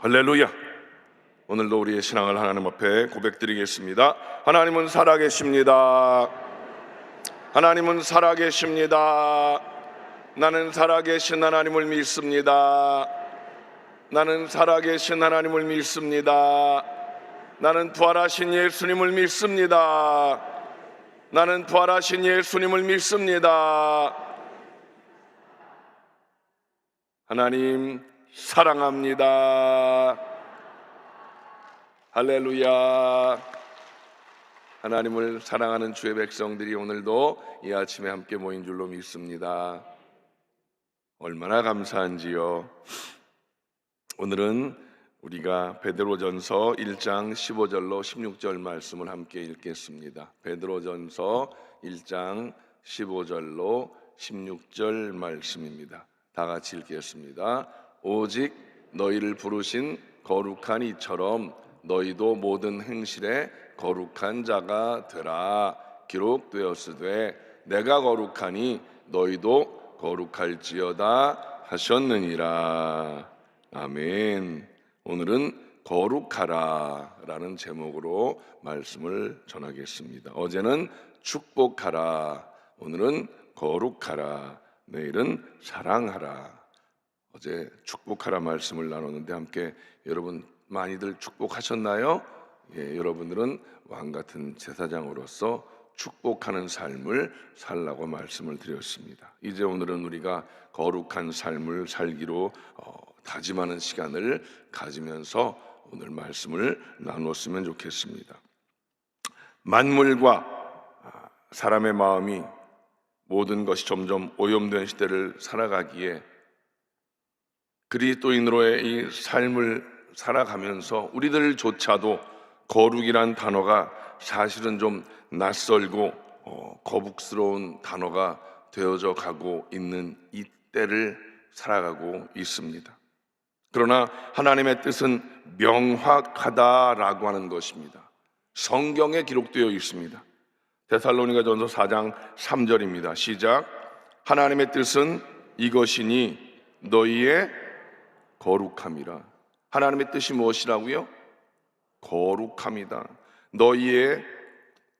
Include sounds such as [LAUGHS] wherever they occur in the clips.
할렐루야. 오늘도 우리의 신앙을 하나님 앞에 고백드리겠습니다. 하나님은 살아계십니다. 하나님은 살아계십니다. 나는 살아계신 하나님을 믿습니다. 나는 살아계신 하나님을 믿습니다. 나는 부활하신 예수님을 믿습니다. 나는 부활하신 예수님을 믿습니다. 하나님 사랑합니다. 할렐루야. 하나님을 사랑하는 주의 백성들이 오늘도 이 아침에 함께 모인 줄로 믿습니다. 얼마나 감사한지요. 오늘은 우리가 베드로전서 1장 15절로 16절 말씀을 함께 읽겠습니다. 베드로전서 1장 15절로 16절 말씀입니다. 다 같이 읽겠습니다. 오직 너희를 부르신 거룩한 이처럼 너희도 모든 행실에 거룩한 자가 되라 기록되었으되 내가 거룩하니 너희도 거룩할지어다 하셨느니라. 아멘. 오늘은 거룩하라라는 제목으로 말씀을 전하겠습니다. 어제는 축복하라 오늘은 거룩하라 내일은 사랑하라 어제 축복하라 말씀을 나눴는데 함께 여러분 많이들 축복하셨나요? 예, 여러분들은 왕 같은 제사장으로서 축복하는 삶을 살라고 말씀을 드렸습니다. 이제 오늘은 우리가 거룩한 삶을 살기로 어, 다짐하는 시간을 가지면서 오늘 말씀을 나눴으면 좋겠습니다. 만물과 아, 사람의 마음이 모든 것이 점점 오염된 시대를 살아가기에 그리스도인으로의 이 삶을 살아가면서 우리들조차도 거룩이란 단어가 사실은 좀 낯설고 어, 거북스러운 단어가 되어져 가고 있는 이 때를 살아가고 있습니다. 그러나 하나님의 뜻은 명확하다라고 하는 것입니다. 성경에 기록되어 있습니다. 데살로니가 전서 4장 3절입니다. 시작. 하나님의 뜻은 이것이니 너희의 거룩함이라. 하나님의 뜻이 무엇이라고요? 거룩함이다. 너희의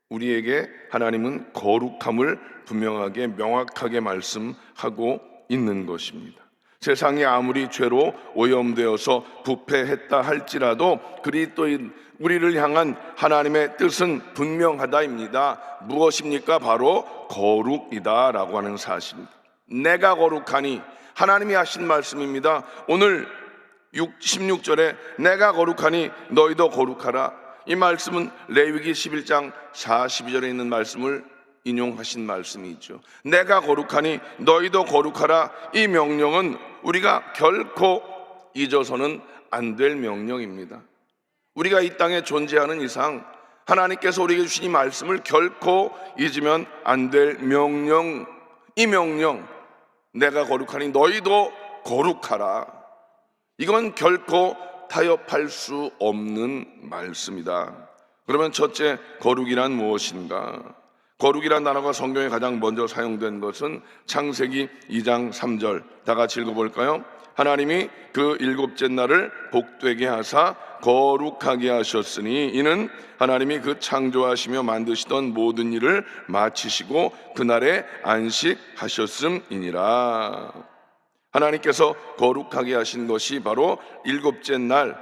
우리에게 하나님은 거룩함을 분명하게 명확하게 말씀하고 있는 것입니다. 세상이 아무리 죄로 오염되어서 부패했다 할지라도 그리스도인 우리를 향한 하나님의 뜻은 분명하다입니다. 무엇입니까? 바로 거룩이다라고 하는 사실입니다. 내가 거룩하니 하나님이 하신 말씀입니다. 오늘 6, 16절에 내가 거룩하니 너희도 거룩하라. 이 말씀은 레위기 11장 42절에 있는 말씀을 인용하신 말씀이죠. 내가 거룩하니 너희도 거룩하라. 이 명령은 우리가 결코 잊어서는 안 될 명령입니다. 우리가 이 땅에 존재하는 이상 하나님께서 우리에게 주신 이 말씀을 결코 잊으면 안 될 명령, 이 명령, 내가 거룩하니 너희도 거룩하라. 이건 결코 타협할 수 없는 말씀이다. 그러면 첫째, 거룩이란 무엇인가? 거룩이란 단어가 성경에 가장 먼저 사용된 것은 창세기 2장 3절. 다 같이 읽어볼까요? 하나님이 그 일곱째 날을 복되게 하사 거룩하게 하셨으니 이는 하나님이 그 창조하시며 만드시던 모든 일을 마치시고 그날에 안식하셨음이니라. 하나님께서 거룩하게 하신 것이 바로 일곱째 날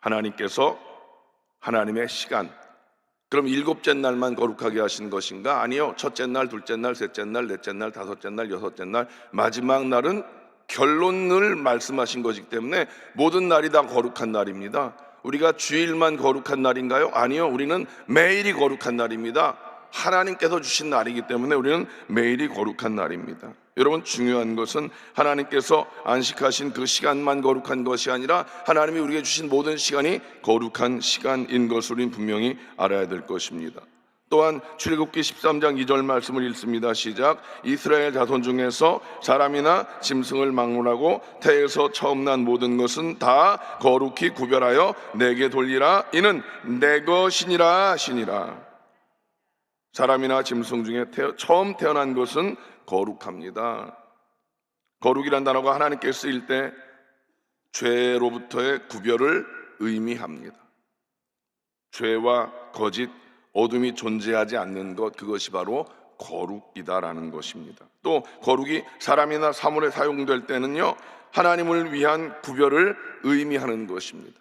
하나님께서 하나님의 시간 그럼 일곱째 날만 거룩하게 하신 것인가? 아니요. 첫째 날, 둘째 날, 셋째 날, 넷째 날, 다섯째 날, 여섯째 날, 마지막 날은 결론을 말씀하신 것이기 때문에 모든 날이 다 거룩한 날입니다. 우리가 주일만 거룩한 날인가요? 아니요. 우리는 매일이 거룩한 날입니다. 하나님께서 주신 날이기 때문에 우리는 매일이 거룩한 날입니다. 여러분 중요한 것은 하나님께서 안식하신 그 시간만 거룩한 것이 아니라 하나님이 우리에게 주신 모든 시간이 거룩한 시간인 것을 우리는 분명히 알아야 될 것입니다. 또한 출애굽기 13장 2절 말씀을 읽습니다. 시작. 이스라엘 자손 중에서 사람이나 짐승을 막론하고 태에서 처음 난 모든 것은 다 거룩히 구별하여 내게 돌리라. 이는 내 것이니라 하시니라. 사람이나 짐승 중에 태어, 처음 태어난 것은 거룩합니다. 거룩이란 단어가 하나님께 쓰일 때 죄로부터의 구별을 의미합니다. 죄와 거짓, 어둠이 존재하지 않는 것 그것이 바로 거룩이다라는 것입니다. 또 거룩이 사람이나 사물에 사용될 때는요 하나님을 위한 구별을 의미하는 것입니다.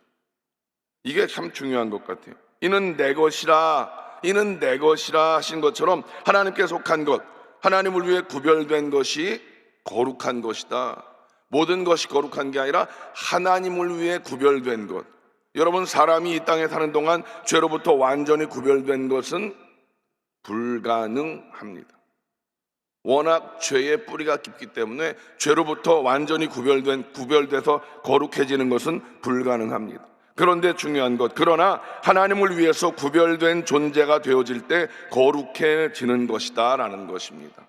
이게 참 중요한 것 같아요. 이는 내 것이라, 이는 내 것이라 하신 것처럼 하나님께 속한 것, 하나님을 위해 구별된 것이 거룩한 것이다. 모든 것이 거룩한 게 아니라 하나님을 위해 구별된 것. 여러분, 사람이 이 땅에 사는 동안 죄로부터 완전히 구별된 것은 불가능합니다. 워낙 죄의 뿌리가 깊기 때문에 죄로부터 완전히 구별된 구별돼서 거룩해지는 것은 불가능합니다. 그런데 중요한 것 그러나 하나님을 위해서 구별된 존재가 되어질 때 거룩해지는 것이다라는 것입니다.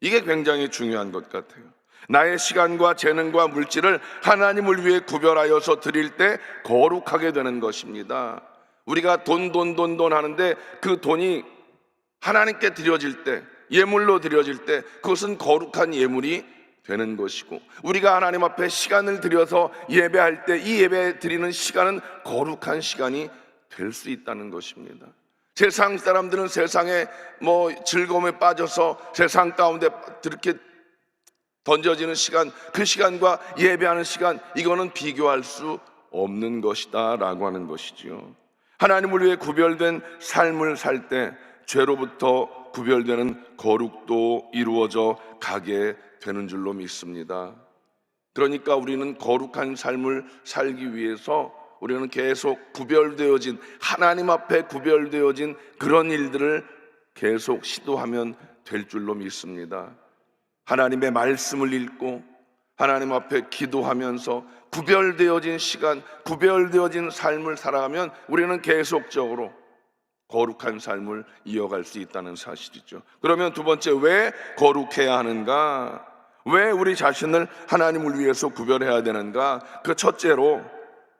이게 굉장히 중요한 것 같아요. 나의 시간과 재능과 물질을 하나님을 위해 구별하여서 드릴 때 거룩하게 되는 것입니다. 우리가 돈, 돈, 돈, 돈 하는데 그 돈이 하나님께 드려질 때, 예물로 드려질 때, 그것은 거룩한 예물이 되는 것이고, 우리가 하나님 앞에 시간을 들여서 예배할 때, 이 예배 드리는 시간은 거룩한 시간이 될 수 있다는 것입니다. 세상 사람들은 세상에 뭐 즐거움에 빠져서 세상 가운데 이렇게 던져지는 시간, 그 시간과 예배하는 시간, 이거는 비교할 수 없는 것이다 라고 하는 것이지요. 하나님을 위해 구별된 삶을 살 때 죄로부터 구별되는 거룩도 이루어져 가게 되는 줄로 믿습니다. 그러니까 우리는 거룩한 삶을 살기 위해서 우리는 계속 구별되어진 하나님 앞에 구별되어진 그런 일들을 계속 시도하면 될 줄로 믿습니다. 하나님의 말씀을 읽고 하나님 앞에 기도하면서 구별되어진 시간, 구별되어진 삶을 살아가면 우리는 계속적으로 거룩한 삶을 이어갈 수 있다는 사실이죠. 그러면 두 번째, 왜 거룩해야 하는가? 왜 우리 자신을 하나님을 위해서 구별해야 되는가? 그 첫째로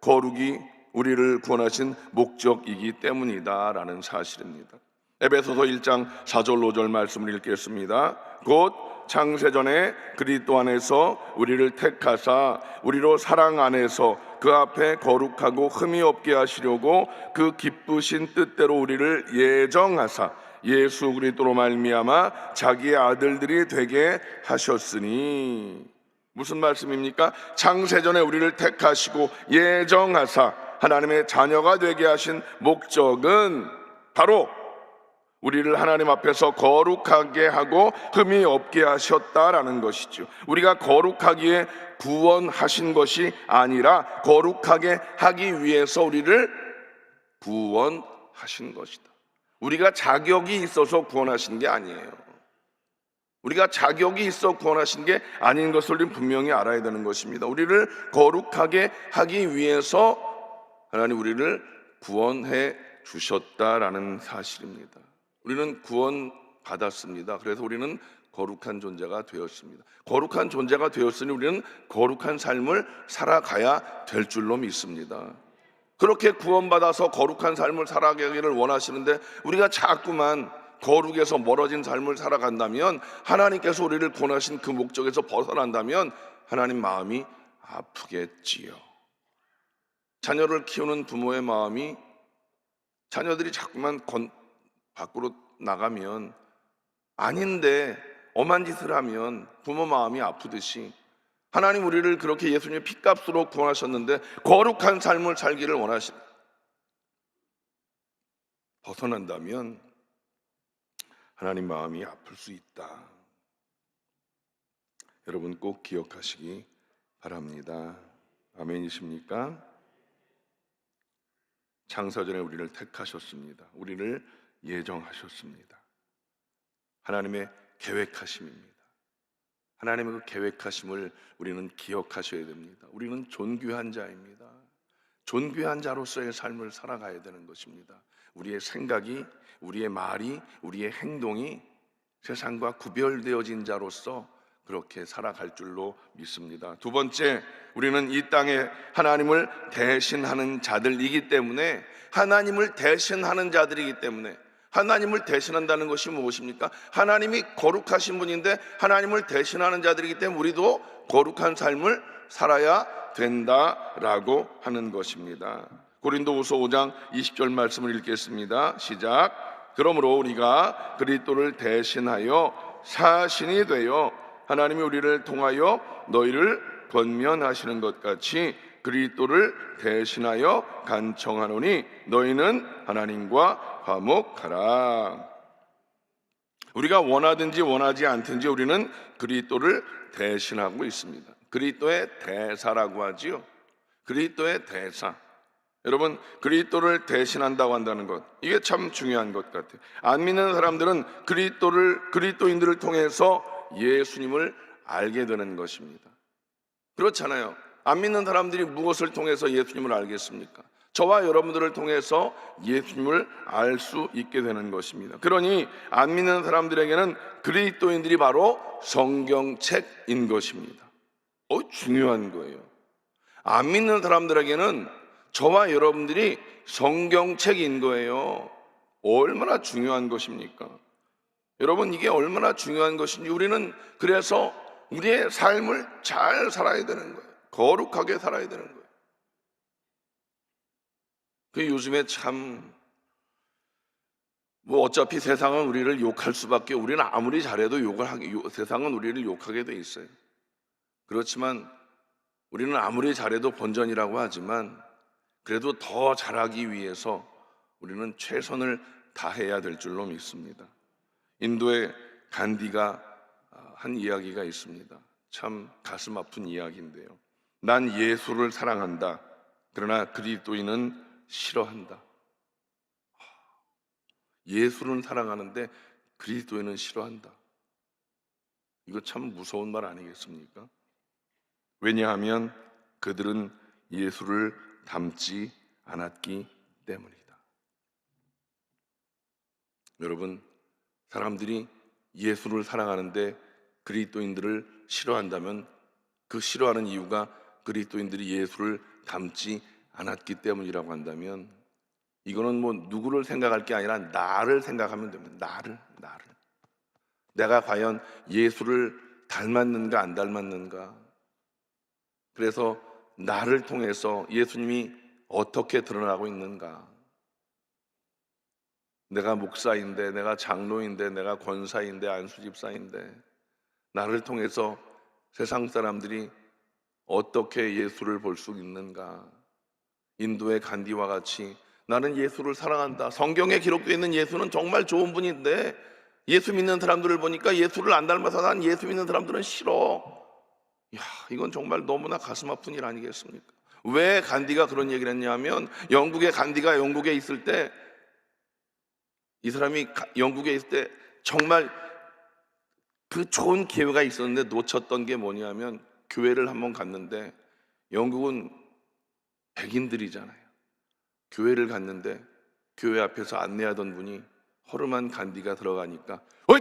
거룩이 우리를 구원하신 목적이기 때문이다라는 사실입니다. 에베소서 1장 4절 5절 말씀을 읽겠습니다. 곧 창세전에 그리스도 안에서 우리를 택하사 우리로 사랑 안에서 그 앞에 거룩하고 흠이 없게 하시려고 그 기쁘신 뜻대로 우리를 예정하사 예수 그리스도로 말미암아 자기의 아들들이 되게 하셨으니 무슨 말씀입니까? 창세전에 우리를 택하시고 예정하사 하나님의 자녀가 되게 하신 목적은 바로 우리를 하나님 앞에서 거룩하게 하고 흠이 없게 하셨다라는 것이죠. 우리가 거룩하기에 구원하신 것이 아니라 거룩하게 하기 위해서 우리를 구원하신 것이다. 우리가 자격이 있어서 구원하신 게 아니에요. 우리가 자격이 있어 구원하신 게 아닌 것을 우리는 분명히 알아야 되는 것입니다. 우리를 거룩하게 하기 위해서 하나님 우리를 구원해 주셨다라는 사실입니다. 우리는 구원 받았습니다. 그래서 우리는 거룩한 존재가 되었습니다. 거룩한 존재가 되었으니 우리는 거룩한 삶을 살아가야 될 줄로 믿습니다. 그렇게 구원받아서 거룩한 삶을 살아가기를 원하시는데 우리가 자꾸만 거룩에서 멀어진 삶을 살아간다면 하나님께서 우리를 구원하신 그 목적에서 벗어난다면 하나님 마음이 아프겠지요. 자녀를 키우는 부모의 마음이 자녀들이 자꾸만 건, 밖으로 나가면 아닌데 엄한 짓을 하면 부모 마음이 아프듯이 하나님 우리를 그렇게 예수님의 피값으로 구원하셨는데 거룩한 삶을 살기를 원하시 벗어난다면 하나님 마음이 아플 수 있다. 여러분 꼭 기억하시기 바랍니다. 아멘이십니까? 창사전에 우리를 택하셨습니다. 우리를 예정하셨습니다. 하나님의 계획하심입니다. 하나님의 그 계획하심을 우리는 기억하셔야 됩니다. 우리는 존귀한 자입니다. 존귀한 자로서의 삶을 살아가야 되는 것입니다. 우리의 생각이, 우리의 말이, 우리의 행동이 세상과 구별되어진 자로서 그렇게 살아갈 줄로 믿습니다. 두 번째, 우리는 이 땅에 하나님을 대신하는 자들이기 때문에 하나님을 대신하는 자들이기 때문에 하나님을 대신한다는 것이 무엇입니까? 하나님이 거룩하신 분인데 하나님을 대신하는 자들이기 때문에 우리도 거룩한 삶을 살아야 된다라고 하는 것입니다. 고린도후서 5장 20절 말씀을 읽겠습니다. 시작. 그러므로 우리가 그리스도를 대신하여 사신이 되어 하나님이 우리를 통하여 너희를 권면하시는 것 같이 그리스도를 대신하여 간청하노니 너희는 하나님과 화목하라. 우리가 원하든지 원하지 않든지 우리는 그리스도를 대신하고 있습니다. 그리스도의 대사라고 하지요. 그리스도의 대사. 여러분 그리스도를 대신한다고 한다는 것 이게 참 중요한 것 같아요. 안 믿는 사람들은 그리스도를 그리스도인들을 통해서 예수님을 알게 되는 것입니다. 그렇잖아요. 안 믿는 사람들이 무엇을 통해서 예수님을 알겠습니까? 저와 여러분들을 통해서 예수님을 알 수 있게 되는 것입니다. 그러니 안 믿는 사람들에게는 그리스도인들이 바로 성경책인 것입니다. 어, 중요한 거예요. 안 믿는 사람들에게는 저와 여러분들이 성경책인 거예요. 얼마나 중요한 것입니까? 여러분, 이게 얼마나 중요한 것인지 우리는 그래서 우리의 삶을 잘 살아야 되는 거예요. 거룩하게 살아야 되는 거예요. 그 요즘에 참, 뭐 어차피 세상은 우리를 욕할 수밖에, 우리는 아무리 잘해도 욕을 하게, 요- 세상은 우리를 욕하게 돼 있어요. 그렇지만 우리는 아무리 잘해도 본전이라고 하지만 그래도 더 잘하기 위해서 우리는 최선을 다해야 될 줄로 믿습니다. 인도의 간디가 아, 한 이야기가 있습니다. 참 가슴 아픈 이야기인데요. 난 예수를 사랑한다. 그러나 그리스도인은 싫어한다. 예수는 사랑하는데 그리스도인은 싫어한다. 이거 참 무서운 말 아니겠습니까? 왜냐하면 그들은 예수를 닮지 않았기 때문이다. 여러분, 사람들이 예수를 사랑하는데 그리스도인들을 싫어한다면 그 싫어하는 이유가 그리스도인들이 예수를 닮지 않았기 때문이라고 한다면 이거는 뭐 누구를 생각할 게 아니라 나를 생각하면 됩니다. 나를, 나를. 내가 과연 예수를 닮았는가 안 닮았는가? 그래서 나를 통해서 예수님이 어떻게 드러나고 있는가? 내가 목사인데, 내가 장로인데, 내가 권사인데, 안수집사인데, 나를 통해서 세상 사람들이 어떻게 예수를 볼 수 있는가? 인도의 간디와 같이 나는 예수를 사랑한다. 성경에 기록되어 있는 예수는 정말 좋은 분인데 예수 믿는 사람들을 보니까 예수를 안 닮아서 난 예수 믿는 사람들은 싫어. 야, 이건 정말 너무나 가슴 아픈 일 아니겠습니까? 왜 간디가 그런 얘기를 했냐면 영국의 간디가 영국에 있을 때 이 사람이 가- 영국에 있을 때 정말 그 좋은 기회가 있었는데 놓쳤던 게 뭐냐면 교회를 한번 갔는데 영국은 백인들이잖아요. 교회를 갔는데 교회 앞에서 안내하던 분이 허름한 간디가 들어가니까 어이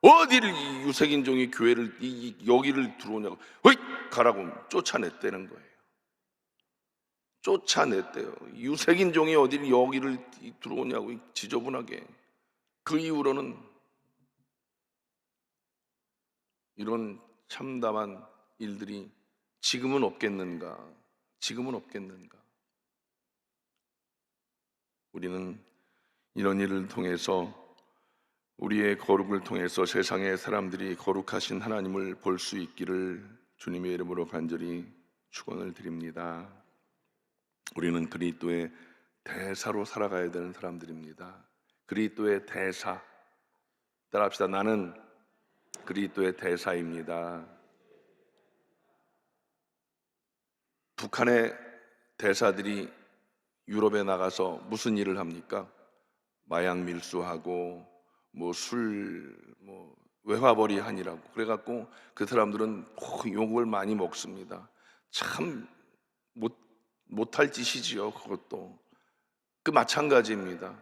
어디를 이 유색인종이 교회를 이, 이- 여기를 들어오냐고 어이 가라고 쫓아냈다는 거예요. 쫓아냈대요. 유색인종이 어디를 여기를 이- 들어오냐고 이 지저분하게 그 이후로는 이런 참담한 일들이 지금은 없겠는가? 지금은 없겠는가? 우리는 이런 일을 통해서 우리의 거룩을 통해서 세상의 사람들이 거룩하신 하나님을 볼 수 있기를 주님의 이름으로 간절히 축원을 드립니다. 우리는 그리스도의 대사로 살아가야 되는 사람들입니다. 그리스도의 대사. 따라합시다. 나는 그리스도의 대사입니다. 북한의 대사들이 유럽에 나가서 무슨 일을 합니까? 마약 밀수하고 뭐술뭐 외화벌이 하니라고 그래갖고 그 사람들은 꼭 욕을 많이 먹습니다. 참 못 못할 짓이지요. 그것도 그 마찬가지입니다.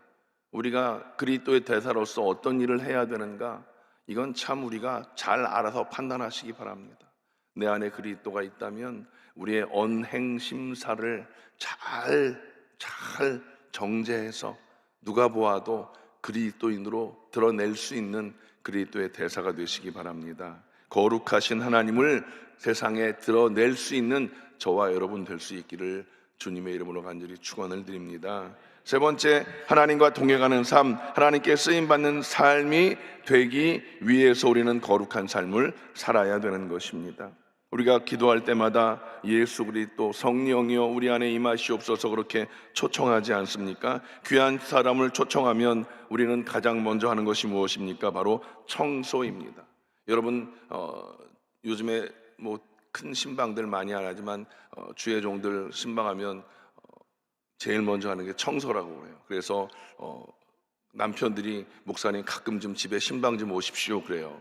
우리가 그리스도의 대사로서 어떤 일을 해야 되는가? 이건 참 우리가 잘 알아서 판단하시기 바랍니다. 내 안에 그리스도가 있다면 우리의 언행 심사를 잘 잘 정제해서 누가 보아도 그리스도인으로 드러낼 수 있는 그리스도의 대사가 되시기 바랍니다. 거룩하신 하나님을 세상에 드러낼 수 있는 저와 여러분 될 수 있기를 주님의 이름으로 간절히 축원을 드립니다. 세 번째, 하나님과 동행하는 삶, 하나님께 쓰임 받는 삶이 되기 위해서 우리는 거룩한 삶을 살아야 되는 것입니다. 우리가 기도할 때마다 예수 그리스도 성령이여 우리 안에 임하시옵소서 그렇게 초청하지 않습니까? 귀한 사람을 초청하면 우리는 가장 먼저 하는 것이 무엇입니까? 바로 청소입니다. 여러분 어, 요즘에 뭐 큰 신방들 많이 안 하지만 어, 주의 종들 신방하면 어, 제일 먼저 하는 게 청소라고 그래요. 그래서 어, 남편들이 목사님 가끔 좀 집에 신방 좀 오십시오 그래요.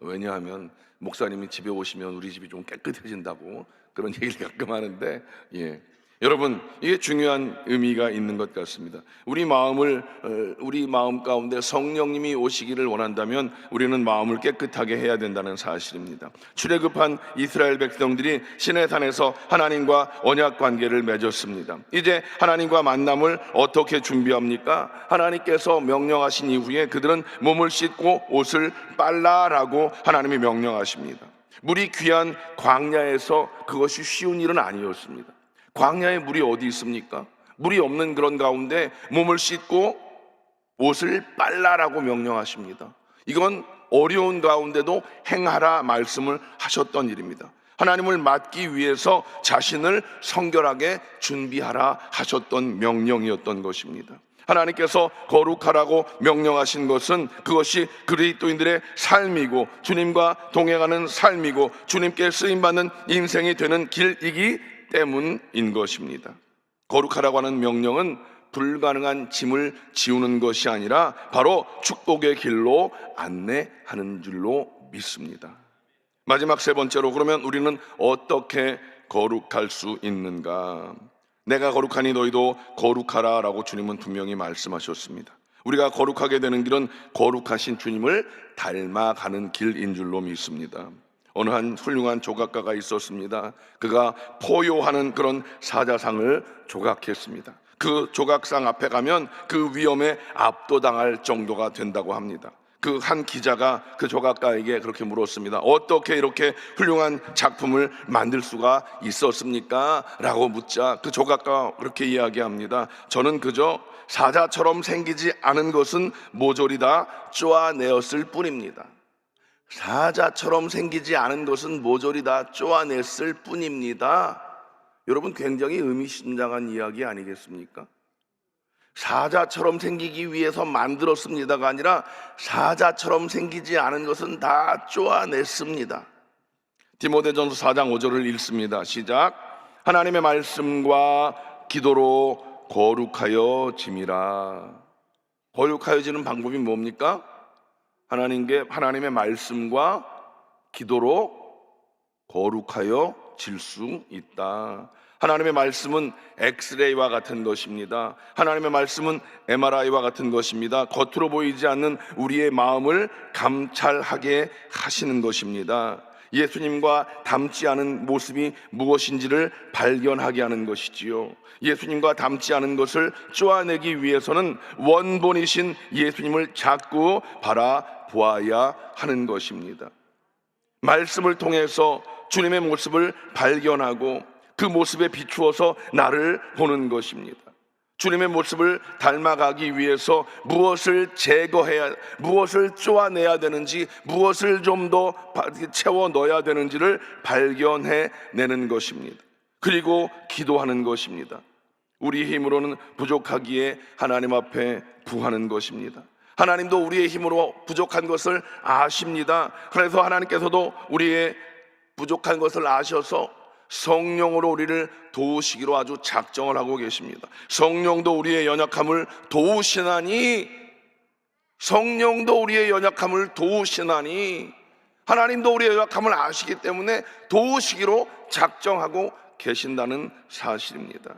왜냐하면 목사님이 집에 오시면 우리 집이 좀 깨끗해진다고 그런 [LAUGHS] 얘기를 가끔 하는데 예. 여러분 이게 중요한 의미가 있는 것 같습니다. 우리 마음을 어, 우리 마음 가운데 성령님이 오시기를 원한다면 우리는 마음을 깨끗하게 해야 된다는 사실입니다. 출애굽한 이스라엘 백성들이 신의 산에서 하나님과 언약 관계를 맺었습니다. 이제 하나님과 만남을 어떻게 준비합니까? 하나님께서 명령하신 이후에 그들은 몸을 씻고 옷을 빨라라고 하나님이 명령하십니다. 물이 귀한 광야에서 그것이 쉬운 일은 아니었습니다. 광야에 물이 어디 있습니까? 물이 없는 그런 가운데 몸을 씻고 옷을 빨라라고 명령하십니다. 이건 어려운 가운데도 행하라 말씀을 하셨던 일입니다. 하나님을 맡기 위해서 자신을 성결하게 준비하라 하셨던 명령이었던 것입니다. 하나님께서 거룩하라고 명령하신 것은 그것이 그리스도인들의 삶이고 주님과 동행하는 삶이고 주님께 쓰임 받는 인생이 되는 길이기 때문인 것입니다. 거룩하라고 하는 명령은 불가능한 짐을 지우는 것이 아니라 바로 축복의 길로 안내하는 줄로 믿습니다. 마지막 세 번째로 그러면 우리는 어떻게 거룩할 수 있는가? 내가 거룩하니 너희도 거룩하라 라고 주님은 분명히 말씀하셨습니다. 우리가 거룩하게 되는 길은 거룩하신 주님을 닮아가는 길인 줄로 믿습니다. 어느 한 훌륭한 조각가가 있었습니다. 그가 포효하는 그런 사자상을 조각했습니다. 그 조각상 앞에 가면 그 위험에 압도당할 정도가 된다고 합니다. 그 한 기자가 그 조각가에게 그렇게 물었습니다. 어떻게 이렇게 훌륭한 작품을 만들 수가 있었습니까? 라고 묻자 그 조각가 그렇게 이야기합니다. 저는 그저 사자처럼 생기지 않은 것은 모조리 다 쪼아내었을 뿐입니다. 사자처럼 생기지 않은 것은 모조리 다 쪼아냈을 뿐입니다. 여러분 굉장히 의미심장한 이야기 아니겠습니까? 사자처럼 생기기 위해서 만들었습니다가 아니라 사자처럼 생기지 않은 것은 다 쪼아냈습니다. 디모데전서 4장 5절을 읽습니다. 시작. 하나님의 말씀과 기도로 거룩하여 짐이라. 거룩하여 지는 방법이 뭡니까? 하나님께 하나님의 말씀과 기도로 거룩하여 질 수 있다. 하나님의 말씀은 엑스레이와 같은 것입니다. 하나님의 말씀은 MRI와 같은 것입니다. 겉으로 보이지 않는 우리의 마음을 감찰하게 하시는 것입니다. 예수님과 닮지 않은 모습이 무엇인지를 발견하게 하는 것이지요. 예수님과 닮지 않은 것을 쪼아내기 위해서는 원본이신 예수님을 자꾸 바라 보아야 하는 것입니다. 말씀을 통해서 주님의 모습을 발견하고 그 모습에 비추어서 나를 보는 것입니다. 주님의 모습을 닮아가기 위해서 무엇을 제거해야, 무엇을 쪼아내야 되는지, 무엇을 좀 더 채워 넣어야 되는지를 발견해 내는 것입니다. 그리고 기도하는 것입니다. 우리 힘으로는 부족하기에 하나님 앞에 구하는 것입니다. 하나님도 우리의 힘으로 부족한 것을 아십니다. 그래서 하나님께서도 우리의 부족한 것을 아셔서 성령으로 우리를 도우시기로 아주 작정을 하고 계십니다. 성령도 우리의 연약함을 도우시나니 성령도 우리의 연약함을 도우시나니 하나님도 우리의 연약함을 아시기 때문에 도우시기로 작정하고 계신다는 사실입니다.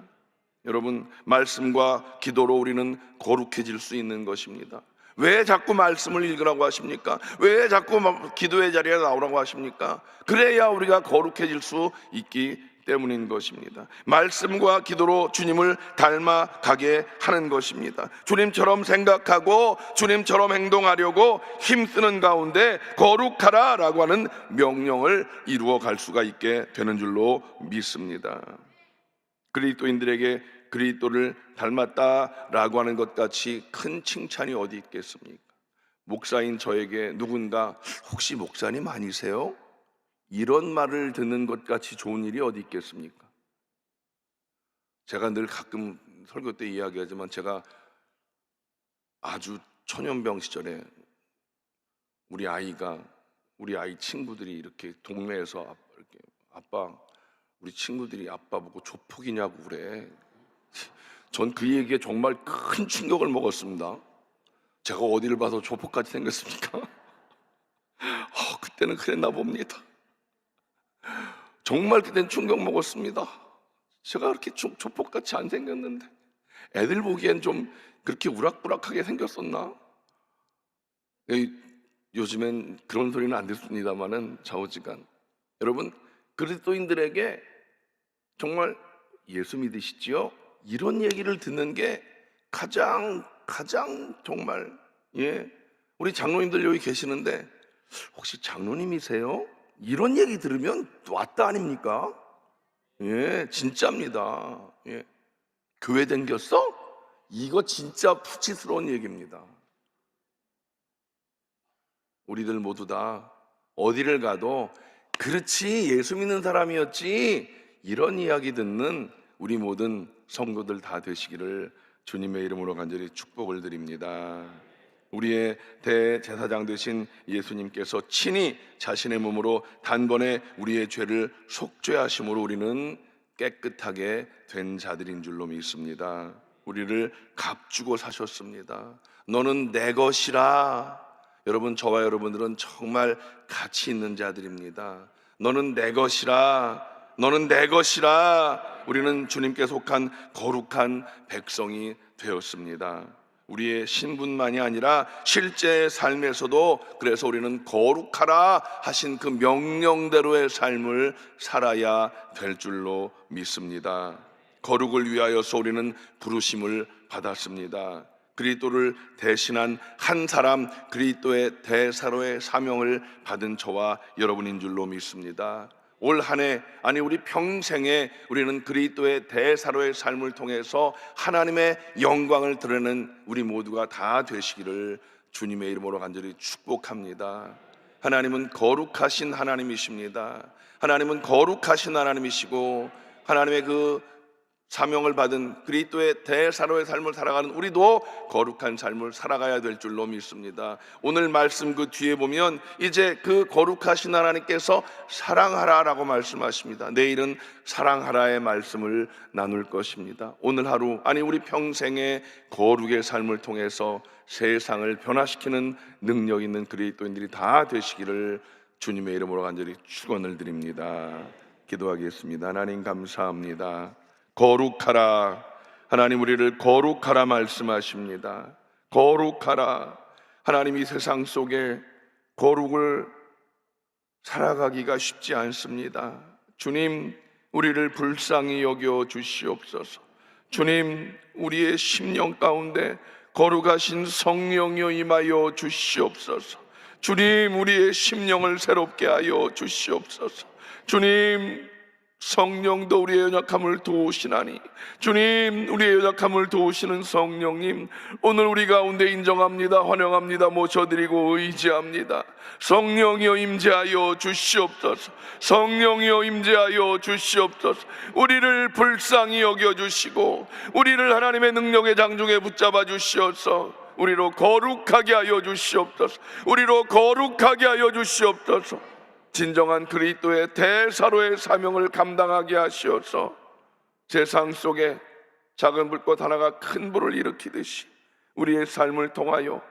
여러분, 말씀과 기도로 우리는 거룩해질 수 있는 것입니다. 왜 자꾸 말씀을 읽으라고 하십니까? 왜 자꾸 기도의 자리에 나오라고 하십니까? 그래야 우리가 거룩해질 수 있기 때문인 것입니다. 말씀과 기도로 주님을 닮아가게 하는 것입니다. 주님처럼 생각하고 주님처럼 행동하려고 힘쓰는 가운데 거룩하라 라고 하는 명령을 이루어 갈 수가 있게 되는 줄로 믿습니다. 그리스도인들에게 그리스도를 닮았다라고 하는 것 같이 큰 칭찬이 어디 있겠습니까? 목사인 저에게 누군가 혹시 목사님 아니세요? 이런 말을 듣는 것 같이 좋은 일이 어디 있겠습니까? 제가 늘 가끔 설교 때 이야기하지만 제가 아주 천연병 시절에 우리 아이가 우리 아이 친구들이 이렇게 동네에서 아빠, 우리 친구들이 아빠 보고 조폭이냐고 그래. 전 그 얘기에 정말 큰 충격을 먹었습니다. 제가 어디를 봐서 조폭같이 생겼습니까? 어, [LAUGHS] 그때는 그랬나 봅니다. 정말 그땐 충격 먹었습니다. 제가 그렇게 조- 조폭같이 안 생겼는데 애들 보기엔 좀 그렇게 우락부락하게 생겼었나? 이- 요즘엔 그런 소리는 안 듣습니다만은 좌우지간 여러분 그리스도인들에게 정말 예수 믿으시지요? 이런 얘기를 듣는 게 가장 가장 정말 예 우리 장로님들 여기 계시는데 혹시 장로님이세요? 이런 얘기 들으면 왔다 아닙니까? 예 진짜입니다. 예 교회 댕겼어? 이거 진짜 푸치스러운 얘기입니다. 우리들 모두 다 어디를 가도 그렇지 예수 믿는 사람이었지 이런 이야기 듣는 우리 모든 성도들 다 되시기를 주님의 이름으로 간절히 축복을 드립니다. 우리의 대제사장 되신 예수님께서 친히 자신의 몸으로 단번에 우리의 죄를 속죄하심으로 우리는 깨끗하게 된 자들인 줄로 믿습니다. 우리를 값주고 사셨습니다. 너는 내 것이라. 여러분 저와 여러분들은 정말 가치 있는 자들입니다. 너는 내 것이라. 너는 내 것이라. 우리는 주님께 속한 거룩한 백성이 되었습니다. 우리의 신분만이 아니라 실제 삶에서도 그래서 우리는 거룩하라 하신 그 명령대로의 삶을 살아야 될 줄로 믿습니다. 거룩을 위하여서 우리는 부르심을 받았습니다. 그리스도를 대신한 한 사람 그리스도의 대사로의 사명을 받은 저와 여러분인 줄로 믿습니다. 올 한해 아니 우리 평생에 우리는 그리스도의 대사로의 삶을 통해서 하나님의 영광을 드러내는 우리 모두가 다 되시기를 주님의 이름으로 간절히 축복합니다. 하나님은 거룩하신 하나님이십니다. 하나님은 거룩하신 하나님이시고 하나님의 그 사명을 받은 그리스도의 대사로의 삶을 살아가는 우리도 거룩한 삶을 살아가야 될 줄로 믿습니다. 오늘 말씀 그 뒤에 보면 이제 그 거룩하신 하나님께서 사랑하라라고 말씀하십니다. 내일은 사랑하라의 말씀을 나눌 것입니다. 오늘 하루 아니 우리 평생의 거룩의 삶을 통해서 세상을 변화시키는 능력 있는 그리스도인들이 다 되시기를 주님의 이름으로 간절히 축원을 드립니다. 기도하겠습니다. 하나님 감사합니다. 거룩하라. 하나님 우리를 거룩하라 말씀하십니다. 거룩하라. 하나님 이 세상 속에 거룩을 살아가기가 쉽지 않습니다. 주님, 우리를 불쌍히 여겨 주시옵소서. 주님, 우리의 심령 가운데 거룩하신 성령여 임하여 주시옵소서. 주님, 우리의 심령을 새롭게 하여 주시옵소서. 주님, 성령도 우리의 연약함을 도우시나니 주님 우리의 연약함을 도우시는 성령님 오늘 우리 가운데 인정합니다 환영합니다 모셔드리고 의지합니다. 성령이여 임재하여 주시옵소서. 성령이여 임재하여 주시옵소서. 우리를 불쌍히 여겨 주시고 우리를 하나님의 능력의 장중에 붙잡아 주시옵소서 우리로 거룩하게 하여 주시옵소서. 우리로 거룩하게 하여 주시옵소서 진정한 그리스도의 대사로의 사명을 감당하게 하시어서 세상 속에 작은 불꽃 하나가 큰 불을 일으키듯이 우리의 삶을 통하여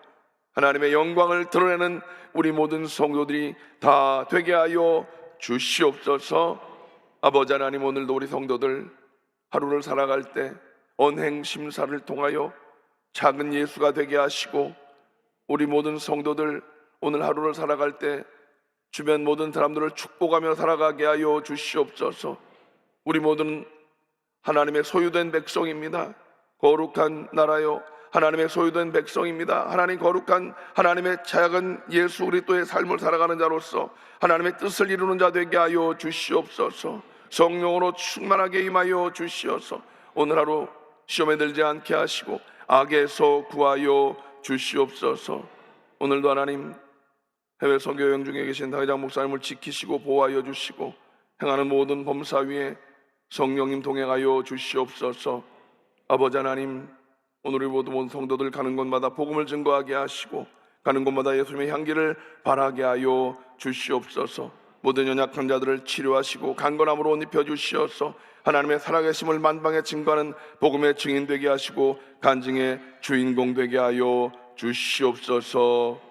하나님의 영광을 드러내는 우리 모든 성도들이 다 되게 하여 주시옵소서. 아버지 하나님 오늘도 우리 성도들 하루를 살아갈 때 언행 심사를 통하여 작은 예수가 되게 하시고 우리 모든 성도들 오늘 하루를 살아갈 때 주변 모든 사람들을 축복하며 살아가게 하여 주시옵소서. 우리 모두는 하나님의 소유된 백성입니다. 거룩한 나라요. 하나님의 소유된 백성입니다. 하나님 거룩한 하나님의 작은 예수 그리스도의 삶을 살아가는 자로서 하나님의 뜻을 이루는 자 되게 하여 주시옵소서. 성령으로 충만하게 임하여 주시옵소서. 오늘 하루 시험에 들지 않게 하시고 악에서 구하여 주시옵소서. 오늘도 하나님 해외 선교 여행 중에 계신 당회장 목사님을 지키시고 보호하여 주시고 행하는 모든 범사 위에 성령님 동행하여 주시옵소서. 아버지 하나님 오늘 우리 모든 성도들 가는 곳마다 복음을 증거하게 하시고 가는 곳마다 예수님의 향기를 발하게 하여 주시옵소서. 모든 연약한 자들을 치료하시고 강건함으로 옷 입혀 주시옵소서. 하나님의 살아계심을 만방에 증거하는 복음의 증인 되게 하시고 간증의 주인공 되게 하여 주시옵소서.